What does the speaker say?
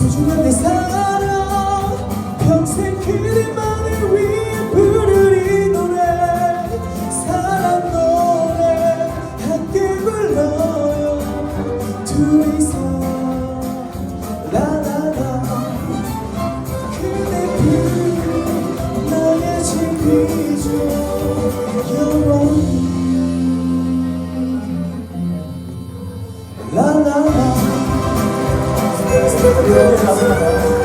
소중한 내 사랑. 평생 그대만을 위해 부르리 노래. 사랑 노래 함께 불러요. 둘이서 라라라. 그대 그 나의 집이죠. 영원히. 라라 라